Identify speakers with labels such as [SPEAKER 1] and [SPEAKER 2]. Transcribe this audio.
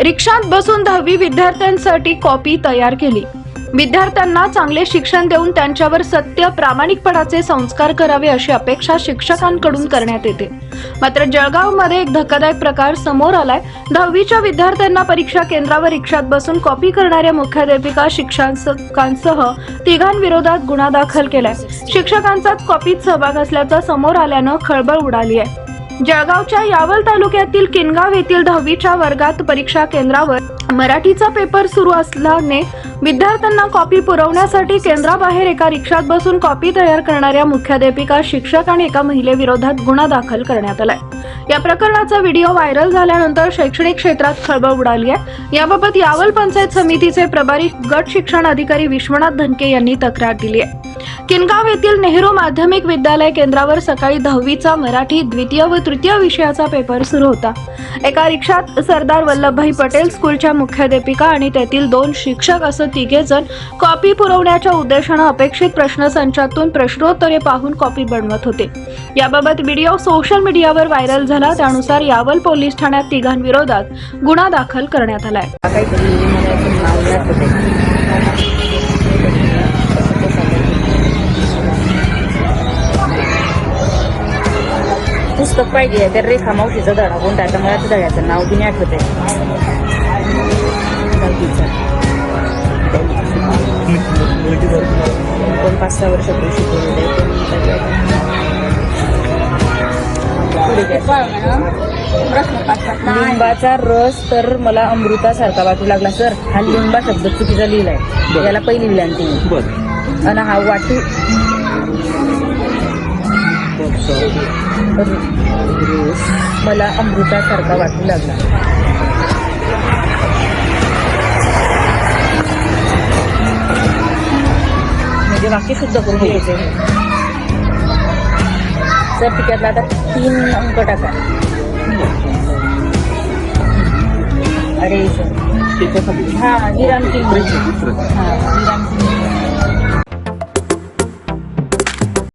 [SPEAKER 1] रिक्षात बसून दहावी विद्यार्थ्यांसाठी कॉपी तयार केली. विद्यार्थ्यांना चांगले शिक्षण देऊन त्यांच्यावर सत्य प्रामाणिकपणाचे संस्कार करावे अशी अपेक्षा शिक्षकांकडून करण्यात येते. मात्र जळगावमध्ये एक धक्कादायक प्रकार समोर आलाय. दहावीच्या विद्यार्थ्यांना परीक्षा केंद्रावर रिक्षात बसून कॉपी करणाऱ्या मुख्याध्यापिका शिक्षकांसह तिघांविरोधात गुन्हा दाखल केलाय. शिक्षकांचाच कॉपीत सहभाग असल्याचं समोर आल्यानं खळबळ उडाली आहे. जळगावच्या यावल तालुक्यातील किनगाव येथील दहावीच्या वर्गात परीक्षा केंद्रावर मराठीचा पेपर सुरू असल्याने विद्यार्थ्यांना कॉपी पुरवण्यासाठी केंद्राबाहेर एका रिक्षात बसून कॉपी तयार करणाऱ्या मुख्याध्यापिका शिक्षक आणि एका महिलेविरोधात गुन्हा दाखल करण्यात आलाय. या प्रकरणाचा व्हिडिओ व्हायरल झाल्यानंतर शैक्षणिक क्षेत्रात खळबळ उडाली आहे. याबाबत यावल पंचायत समितीचे प्रभारी गट शिक्षण अधिकारी विश्वनाथ धनके यांनी तक्रार दिली आहे. किनगाव येथील नेहरू माध्यमिक विद्यालय केंद्रावर सकाळी दहावीचा मराठी द्वितीय व तृतीय विषयाचा पेपर सुरू होता. एका रिक्षात सरदार वल्लभभाई पटेल स्कूलच्या मुख्याध्यापिका आणि तेथील दोन शिक्षक असं तिघे जण कॉपी पुरवण्याच्या उद्देशानं अपेक्षित प्रश्नसंचातून प्रश्नोत्तरे पाहून कॉपी बनवत होते. याबाबत व्हिडिओ सोशल मीडियावर व्हायरल झाला. त्यानुसार यावल पोलीस ठाण्यात तिघांविरोधात गुन्हा दाखल करण्यात आलाय.
[SPEAKER 2] पुस्तक पाहिजे त्या रेखा मावशीचा धडा कोणता मला त्या धड्याचं नाव नाही आठवत आहे. दोन पाच सहा वर्षापूर्वी शिकवलेलं आहे? लिंबाचा रस तर मला अमृतासारखा वाटू लागला सर. हा लिंबा शब्द चुकीचा लिहिलाय. याला पहिली
[SPEAKER 3] बर.
[SPEAKER 2] आणि हा वाटू रस मला अमृतासारखा वाटू लागला. म्हणजे वाक्य शुद्ध करून घ्यायचे. सर तिच्यातला आता तीन अंक टाका. अरे. सर हा विराम तीन हा.